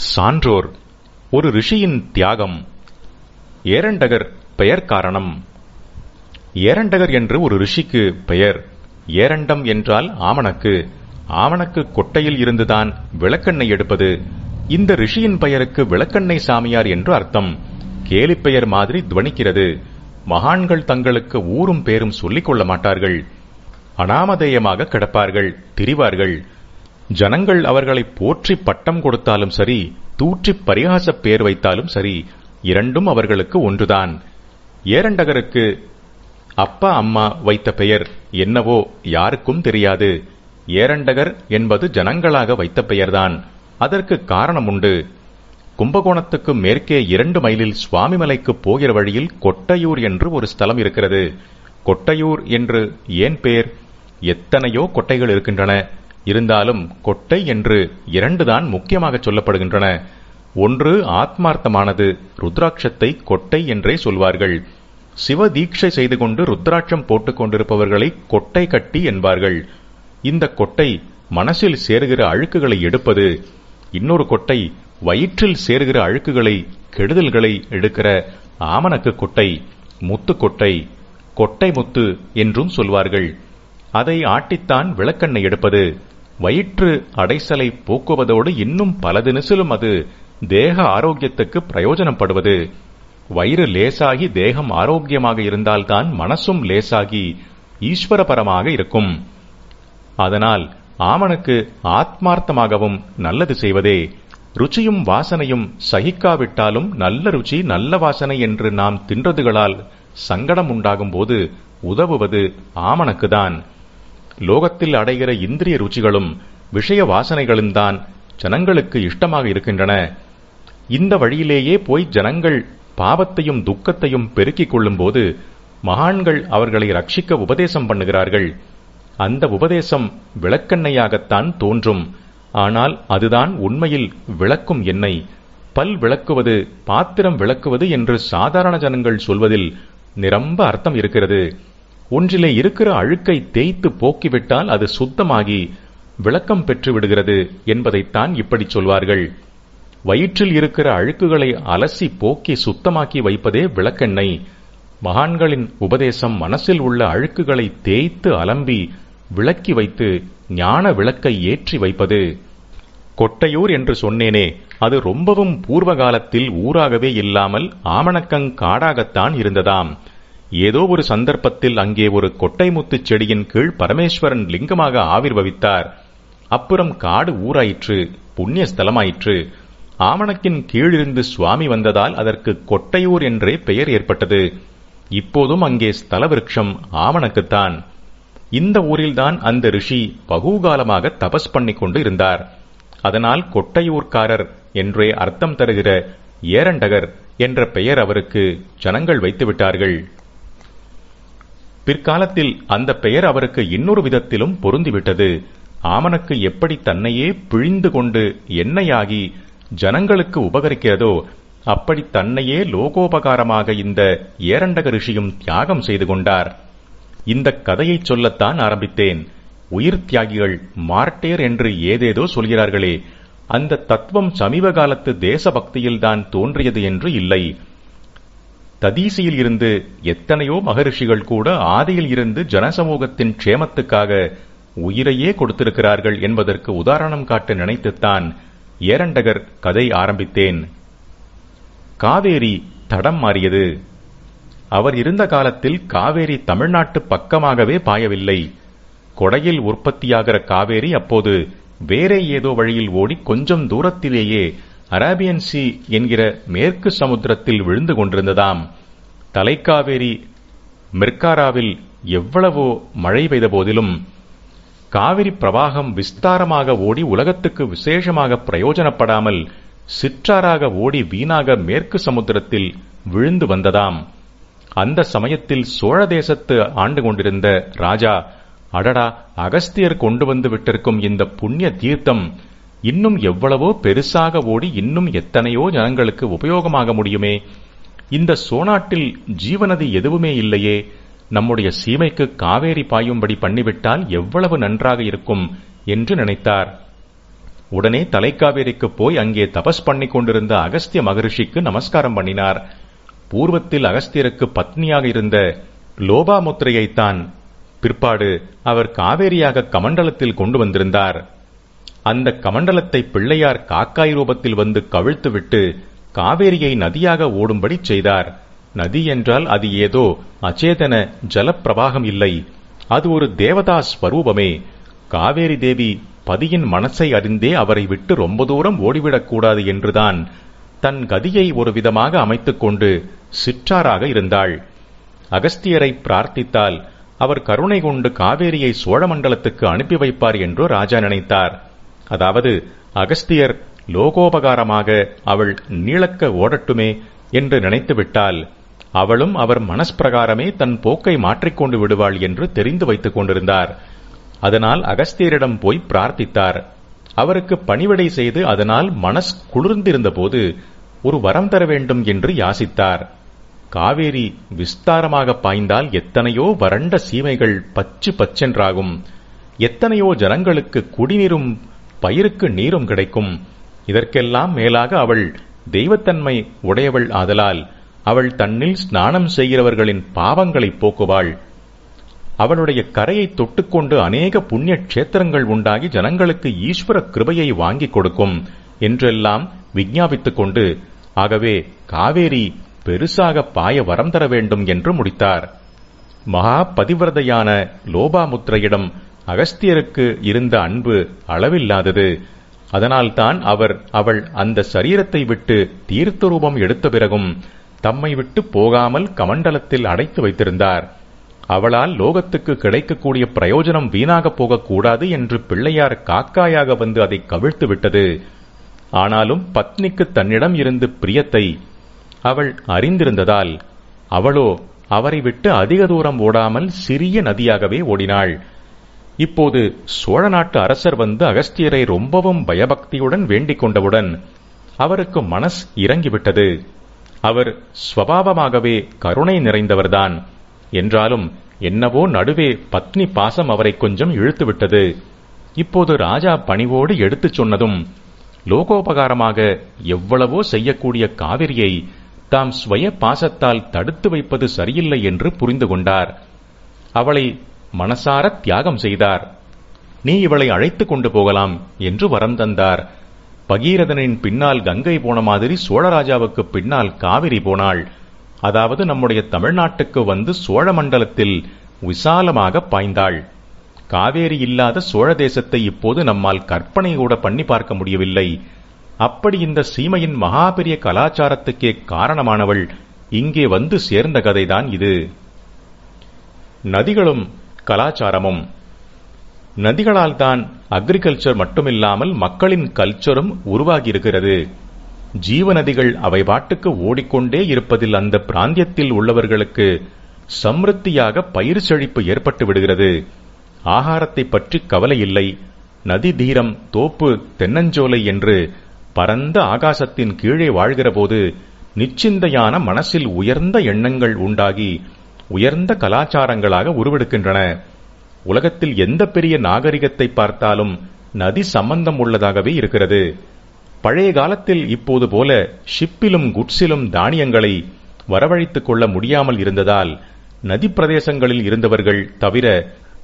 சான்றோர் ஒரு ரிஷியின் தியாகம் ஏரண்டகர் பெயர் காரணம். ஏரண்டகர் என்று ஒரு ரிஷிக்கு பெயர் ஏரண்டம் என்றால் ஆமணக்கு. ஆமணக்கு கொட்டையில் இருந்துதான் விளக்கெண்ணெய் எடுப்பது. இந்த ரிஷியின் பெயருக்கு விளக்கெண்ணெய் சாமியார் என்று அர்த்தம். கேலிப்பெயர் மாதிரி துவனிக்கிறது. மகான்கள் தங்களுக்கு ஊரும் பேரும் சொல்லிக் கொள்ள மாட்டார்கள். அனாமதேயமாக கிடப்பார்கள் திரிவார்கள். ஜனங்கள் அவர்களை போற்றி பட்டம் கொடுத்தாலும் சரி தூற்றி பரிகாச பேர் வைத்தாலும் சரி இரண்டும் அவர்களுக்கு ஒன்றுதான். ஏரண்டகருக்கு அப்பா அம்மா வைத்த பெயர் என்னவோ யாருக்கும் தெரியாது. ஏரண்டகர் என்பது ஜனங்களாக வைத்த பெயர்தான். அதற்கு காரணம் உண்டு கும்பகோணத்துக்கு மேற்கே இரண்டு மைலில் சுவாமிமலைக்கு போகிற வழியில் கொட்டையூர் என்று ஒரு ஸ்தலம் இருக்கிறது. கொட்டையூர் என்று ஏன் பெயர் எத்தனையோ கொட்டைகள் இருக்கின்றன. இருந்தாலும் கொட்டை என்று இரண்டுதான் முக்கியமாக சொல்லப்படுகின்றன. ஒன்று ஆத்மார்த்தமானது ருத்ராட்சத்தை கொட்டை என்றே சொல்வார்கள். சிவ தீட்சை செய்து கொண்டு ருத்ராட்சம் போட்டுக் கொண்டிருப்பவர்களை கொட்டை கட்டி என்பார்கள். இந்த கொட்டை மனசில் சேருகிற அழுக்குகளை எடுப்பது இன்னொரு கொட்டை வயிற்றில் சேருகிற அழுக்குகளை கெடுதல்களை எடுக்கிற ஆமணக்கு கொட்டை முத்து கொட்டை கொட்டை முத்து என்றும் சொல்வார்கள். அதை ஆட்டித்தான் விளக்கெண்ணெய் எடுப்பது வயிற்று அடைசலை போக்குவதோடு இன்னும் பல தினசிலும் அது தேக ஆரோக்கியத்துக்கு பிரயோஜனப்படுவது. வயிறு லேசாகி தேகம் ஆரோக்கியமாக இருந்தால்தான் மனசும் லேசாகி ஈஸ்வரபரமாக இருக்கும். அதனால் ஆமனுக்கு ஆத்மார்த்தமாகவும் நல்லது செய்வதே. ருச்சியும் வாசனையும் சகிக்காவிட்டாலும் நல்ல ருச்சி நல்ல வாசனை என்று நாம் தின்றதுகளால் சங்கடம் உண்டாகும் போது உதவுவது ஆமனுக்குதான். லோகத்தில் அடைகிற இந்திரிய ருச்சிகளும் விஷய வாசனைகளும் தான் ஜனங்களுக்கு இஷ்டமாக இருக்கின்றன. இந்த வழியிலேயே போய் ஜனங்கள் பாவத்தையும் துக்கத்தையும் பெருக்கிக் கொள்ளும்போது மகான்கள் அவர்களை ரட்சிக்க உபதேசம் பண்ணுகிறார்கள். அந்த உபதேசம் விளக்கெண்ணையாகத்தான் தோன்றும். ஆனால் அதுதான் உண்மையில் விளக்கும் எண்ணெய். பல் விளக்குவது பாத்திரம் விளக்குவது என்று சாதாரண ஜனங்கள் சொல்வதில் நிரம்ப அர்த்தம் இருக்கிறது. ஒன்றிலே இருக்கிற அழுக்கை தேய்த்து போக்கிவிட்டால் அது சுத்தமாகி விளக்கம் பெற்று விடுகிறது என்பதைத்தான் இப்படி சொல்வார்கள். வயிற்றில் இருக்கிற அழுக்குகளை அலசி போக்கி சுத்தமாக்கி வைப்பதே விளக்கெண்ணெய். மகான்களின் உபதேசம் மனசில் உள்ள அழுக்குகளை தேய்த்து அலம்பி விளக்கி வைத்து ஞான விளக்கை ஏற்றி வைப்பது. கொட்டையூர் என்று சொன்னேனே அது ரொம்பவும் பூர்வகாலத்தில் ஊராகவே இல்லாமல் ஆமணக்கங் காடாகத்தான் இருந்ததாம். ஏதோ ஒரு சந்தர்ப்பத்தில் அங்கே ஒரு கொட்டைமுத்து செடியின் கீழ் பரமேஸ்வரன் லிங்கமாக ஆவிர்வவித்தார். அப்புறம் காடு ஊராயிற்று புண்ணிய ஸ்தலமாயிற்று ஆமணக்கின் கீழிருந்து சுவாமி வந்ததால் அதற்கு கொட்டையூர் என்றே பெயர் ஏற்பட்டது. இப்போதும் அங்கே ஸ்தல விருட்சம் ஆமணக்குத்தான் இந்த ஊரில்தான் அந்த ரிஷி பகுகாலமாக தபஸ் பண்ணி கொண்டு இருந்தார். அதனால் கொட்டையூர்காரர் என்றே அர்த்தம் தருகிற ஏரண்டகர் என்ற பெயர் அவருக்கு ஜனங்கள் வைத்துவிட்டார்கள். பிற்காலத்தில் அந்த பெயர் அவருக்கு இன்னொரு விதத்திலும் பொருந்திவிட்டது. ஆமனுக்கு எப்படி தன்னையே பிழிந்து கொண்டு எண்ணெயாகி ஜனங்களுக்கு உபகரிக்கிறதோ அப்படி தன்னையே லோகோபகாரமாக இந்த ஏரண்டக ரிஷியும் தியாகம் செய்து கொண்டார். இந்த கதையை சொல்லத்தான் ஆரம்பித்தேன். உயிர் தியாகிகள் மார்டேர் என்று ஏதேதோ சொல்கிறார்களே அந்த தத்துவம் சமீப காலத்து தேசபக்தியில்தான் தோன்றியது என்று இல்லை. ததீசியில் இருந்து எத்தனையோ மகரிஷிகள் கூட ஆதியில் இருந்து ஜனசமூகத்தின் க்ஷேமத்துக்காக உயிரையே கொடுத்திருக்கிறார்கள் என்பதற்கு உதாரணம் காட்ட நினைத்துத்தான் ஏரண்டகர் கதை ஆரம்பித்தேன். காவேரி தடம் மாறியது. அவர் இருந்த காலத்தில் காவேரி தமிழ்நாட்டு பக்கமாகவே பாயவில்லை. கொடையில் உற்பத்தியாகிற காவேரி அப்போது வேறே ஏதோ வழியில் ஓடி கொஞ்சம் தூரத்திலேயே அராபியன் சி என்கிற மேற்கு சமுத்திரத்தில் விழுந்து கொண்டிருந்ததாம். தலைக்காவேரி மிர்காராவில் எவ்வளவோ மழை பெய்த போதிலும் காவிரி பிரவாகம் விஸ்தாரமாக ஓடி உலகத்துக்கு விசேஷமாக பிரயோஜனப்படாமல் சிற்றாராக ஓடி வீணாக மேற்கு சமுத்திரத்தில் விழுந்து வந்ததாம். அந்த சமயத்தில் சோழ தேசத்து ஆண்டு கொண்டிருந்த ராஜா அடடா அகஸ்தியர் கொண்டு வந்து விட்டிருக்கும் இந்த புண்ணிய தீர்த்தம் இன்னும் எவ்வளவோ பெருசாக ஓடி இன்னும் எத்தனையோ ஜனங்களுக்கு உபயோகமாக முடியுமே. இந்த சோனாட்டில் ஜீவநதி எதுவுமே இல்லையே. நம்முடைய சீமைக்கு காவேரி பாயும்படி பண்ணிவிட்டால் எவ்வளவு நன்றாக இருக்கும் என்று நினைத்தார். உடனே தலைக்காவேரிக்கு போய் அங்கே தபஸ் பண்ணி கொண்டிருந்த அகஸ்திய மகரிஷிக்கு நமஸ்காரம் பண்ணினார். பூர்வத்தில் அகஸ்தியருக்கு பத்னியாக இருந்த லோபாமுத்திரையைத்தான் பிற்பாடு அவர் காவேரியாக கமண்டலத்தில் கொண்டு வந்திருந்தார். அந்த கமண்டலத்தை பிள்ளையார் காக்காய் ரூபத்தில் வந்து கவிழ்த்துவிட்டு காவேரியை நதியாக ஓடும்படி செய்தார். நதி என்றால் அது ஏதோ அச்சேதன ஜலப்பிரவாகம் இல்லை. அது ஒரு தேவதா ஸ்வரூபமே. காவேரி தேவி பதியின் மனசை அறிந்தே அவரை விட்டு ரொம்ப தூரம் ஓடிவிடக்கூடாது என்றுதான் தன் கதியை ஒரு விதமாக அமைத்துக் கொண்டு சிற்றாராக இருந்தாள். அகஸ்தியரை பிரார்த்தித்தால் அவர் கருணை கொண்டு காவேரியை சோழமண்டலத்துக்கு அனுப்பி வைப்பார் என்று ராஜா நினைத்தார். அதாவது அகஸ்தியர் லோகோபகாரமாக அவள் நீளக்க ஓடட்டுமே என்று நினைத்துவிட்டால் அவளும் அவர் மனஸ்பிரகாரமே தன் போக்கை மாற்றிக்கொண்டு விடுவாள் என்று தெரிந்து வைத்துக் கொண்டிருந்தார். அதனால் அகஸ்தியரிடம் போய் பிரார்த்தித்தார். அவருக்கு பணிவிடை செய்து அதனால் மனஸ் குளிர்ந்திருந்தபோது ஒரு வரம் தர வேண்டும் என்று யாசித்தார். காவேரி விஸ்தாரமாக பாய்ந்தால் எத்தனையோ வறண்ட சீமைகள் பச்சு பச்சென்றாகும். எத்தனையோ ஜனங்களுக்கு குடிநீரும் பயிருக்கு நீரும் கிடைக்கும். இதற்கெல்லாம் மேலாக அவள் தெய்வத்தன்மை உடையவள் ஆதலால் அவள் தன்னில் ஸ்நானம் செய்கிறவர்களின் பாவங்களை போக்குவாள். அவளுடைய கரையை தொட்டுக்கொண்டு அநேக புண்ணிய கஷேத்திரங்கள் உண்டாகி ஜனங்களுக்கு ஈஸ்வர கிருபையை வாங்கிக் கொடுக்கும் என்றெல்லாம் விஞ்ஞாபித்துக் கொண்டு ஆகவே காவேரி பெருசாக பாய வரம் தர வேண்டும் என்று முடித்தார். மகா பதிவிரதையான லோபாமுத்திரையிடம் அகஸ்தியருக்கு இருந்த அன்பு அளவில்லாதது. அதனால்தான் அவர் அவள் அந்த சரீரத்தை விட்டு தீர்த்த ரூபம் எடுத்த பிறகும் தம்மை விட்டு போகாமல் கமண்டலத்தில் அடைத்து வைத்திருந்தார். அவளால் லோகத்துக்கு கிடைக்கக்கூடிய பிரயோஜனம் வீணாகப் போகக்கூடாது என்று பிள்ளையார் காக்காயாக வந்து அதை கவிழ்த்து விட்டது. ஆனாலும் பத்னிக்கு தன்னிடம் இருந்து பிரியத்தை அவள் அறிந்திருந்ததால் அவளோ அவரை விட்டு அதிக தூரம் ஓடாமல் சிறிய நதியாகவே ஓடினாள். இப்போது சோழ நாட்டு அரசர் வந்து அகஸ்தியரை ரொம்பவும் பயபக்தியுடன் வேண்டிக் கொண்டவுடன் அவருக்கு மனஸ் இறங்கிவிட்டது. அவர் ஸ்வபாவமாகவே கருணை நிறைந்தவர்தான். என்றாலும் என்னவோ நடுவே பத்னி பாசம் அவரை கொஞ்சம் இழுத்துவிட்டது. இப்போது ராஜா பணிவோடு எடுத்துச் சொன்னதும் லோகோபகாரமாக எவ்வளவோ செய்யக்கூடிய காவிரியை தாம் ஸ்வய பாசத்தால் தடுத்து வைப்பது சரியில்லை என்று புரிந்து கொண்டார். அவளை மனசார தியாகம் செய்தார். நீ இவளை அழைத்துக் கொண்டு போகலாம் என்று வரம் தந்தார். பகீரதனின் பின்னால் கங்கை போன மாதிரி சோழராஜாவுக்கு பின்னால் காவிரி போனாள். அதாவது நம்முடைய தமிழ்நாட்டுக்கு வந்து சோழ மண்டலத்தில் விசாலமாக பாய்ந்தாள். காவேரி இல்லாத சோழ தேசத்தை இப்போது நம்மால் கற்பனை கூட பண்ணி பார்க்க முடியவில்லை. அப்படி இந்த சீமையின் மகாபெரிய கலாச்சாரத்துக்கே காரணமானவள் இங்கே வந்து சேர்ந்த கதைதான் இது. நதிகளும் கலாச்சாரமும். நதிகளால் தான் அக்ரிகல்ச்சர் மட்டுமில்லாமல் மக்களின் கல்ச்சரும் உருவாகியிருக்கிறது. ஜீவ நதிகள் அவை பாட்டுக்கு ஓடிக்கொண்டே இருப்பதில் அந்த பிராந்தியத்தில் உள்ளவர்களுக்கு சம்ருத்தியாக பயிர் செழிப்பு ஏற்பட்டு விடுகிறது. ஆகாரத்தை பற்றி கவலை இல்லை. நதி தீரம் தோப்பு தென்னஞ்சோலை என்று பரந்த ஆகாசத்தின் கீழே வாழ்கிறபோது நிச்சிந்தையான மனசில் உயர்ந்த எண்ணங்கள் உண்டாகி உயர்ந்த கலாச்சாரங்களாக உருவெடுக்கின்றன. உலகத்தில் எந்த பெரிய நாகரிகத்தை பார்த்தாலும் நதி சம்பந்தம் உள்ளதாகவே இருக்கிறது. பழைய காலத்தில் இப்போது போல ஷிப்பிலும் குட்ஸிலும் தானியங்களை வரவழைத்துக் கொள்ள முடியாமல் இருந்ததால் நதி பிரதேசங்களில் இருந்தவர்கள் தவிர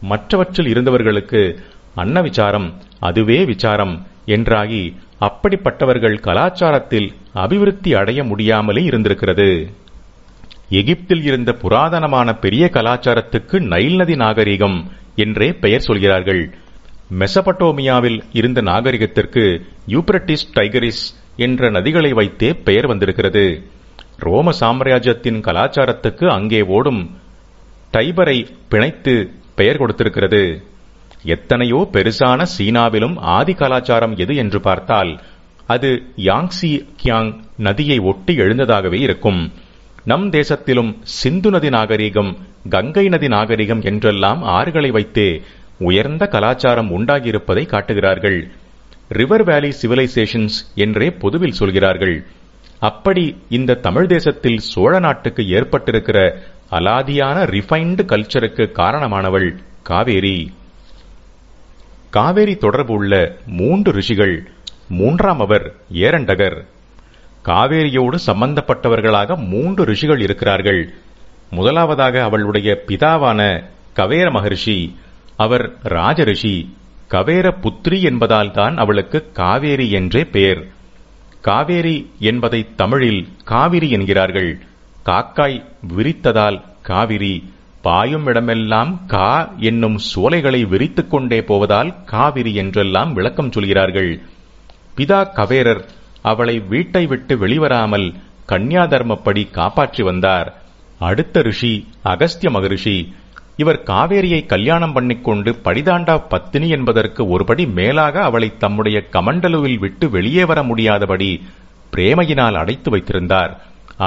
மற்றவற்றில் இருந்தவர்களுக்கு அன்ன விசாரம் அதுவே விசாரம் என்றாகி அப்படிப்பட்டவர்கள் கலாச்சாரத்தில் அபிவிருத்தி அடைய முடியாமலே இருந்திருக்கிறது. எகிப்தில் இருந்த புராதனமான பெரிய கலாச்சாரத்துக்கு நைல் நதி நாகரிகம் என்றே பெயர் சொல்கிறார்கள். மெசபட்டோமியாவில் இருந்த நாகரிகத்திற்கு யூப்ரட்டிஸ் டைகரிஸ் என்ற நதிகளை வைத்தே பெயர் வந்திருக்கிறது. ரோம சாம்ராஜ்யத்தின் கலாச்சாரத்துக்கு அங்கே ஓடும் டைபரை பிணைத்து பெயர் கொடுத்திருக்கிறது. எத்தனையோ பெருசான சீனாவிலும் ஆதி கலாச்சாரம் எது என்று பார்த்தால் அது யாங்ஸி கியாங் நதியை ஒட்டி எழுந்ததாகவே இருக்கும். நம் தேசத்திலும் சிந்து நதி நாகரிகம் கங்கை நதி நாகரிகம் என்றெல்லாம் ஆறுகளை வைத்தே உயர்ந்த கலாச்சாரம் உண்டாகியிருப்பதை காட்டுகிறார்கள். ரிவர் வேலி சிவிலைசேஷன்ஸ் என்றே பொதுவில் சொல்கிறார்கள். அப்படி இந்த தமிழ் தேசத்தில் சோழ நாட்டுக்கு ஏற்பட்டிருக்கிற அலாதியான ரிஃபைன்டு கல்ச்சருக்கு காரணமானவள் காவேரி. காவேரி தொடர்பு உள்ள மூன்று ரிஷிகள் மூன்றாம் அவர் ஏரண்டகர். காவேரியோடு சம்பந்தப்பட்டவர்களாக மூன்று ரிஷிகள் இருக்கிறார்கள். முதலாவதாக அவளுடைய பிதாவான கவேர மகரிஷி அவர் ராஜரிஷி கவேர புத்ரி என்பதால் தான் அவளுக்கு காவேரி என்றே பெயர். காவேரி என்பதை தமிழில் காவிரி என்கிறார்கள். காக்காய் விரித்ததால் காவிரி பாயும் இடமெல்லாம் கா என்னும் சோலைகளை விரித்துக் கொண்டே போவதால் காவிரி என்றெல்லாம் விளக்கம் சொல்கிறார்கள். பிதா கவேரர் அவளை வீட்டை விட்டு வெளிவராமல் கன்னியாதர்மப்படி காப்பாற்றி வந்தார். அடுத்த ரிஷி அகஸ்திய மகரிஷி இவர் காவேரியை கல்யாணம் பண்ணிக்கொண்டு படிதாண்டா பத்தினி என்பதற்கு ஒருபடி மேலாக அவளை தம்முடைய கமண்டலுவில் விட்டு வெளியே வர முடியாதபடி பிரேமையினால் அடைத்து வைத்திருந்தார்.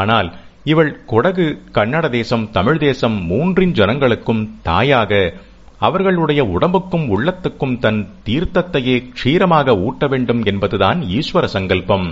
ஆனால் இவள் கொடகு கன்னட தேசம் தமிழ் தேசம் மூன்றின் ஜனங்களுக்கும் தாயாக அவர்களுடைய உடம்புக்கும் உள்ளத்துக்கும் தன் தீர்த்தத்தையே க்ஷீரமாக ஊட்ட வேண்டும் என்பதுதான் ஈஸ்வர சங்கல்பம்.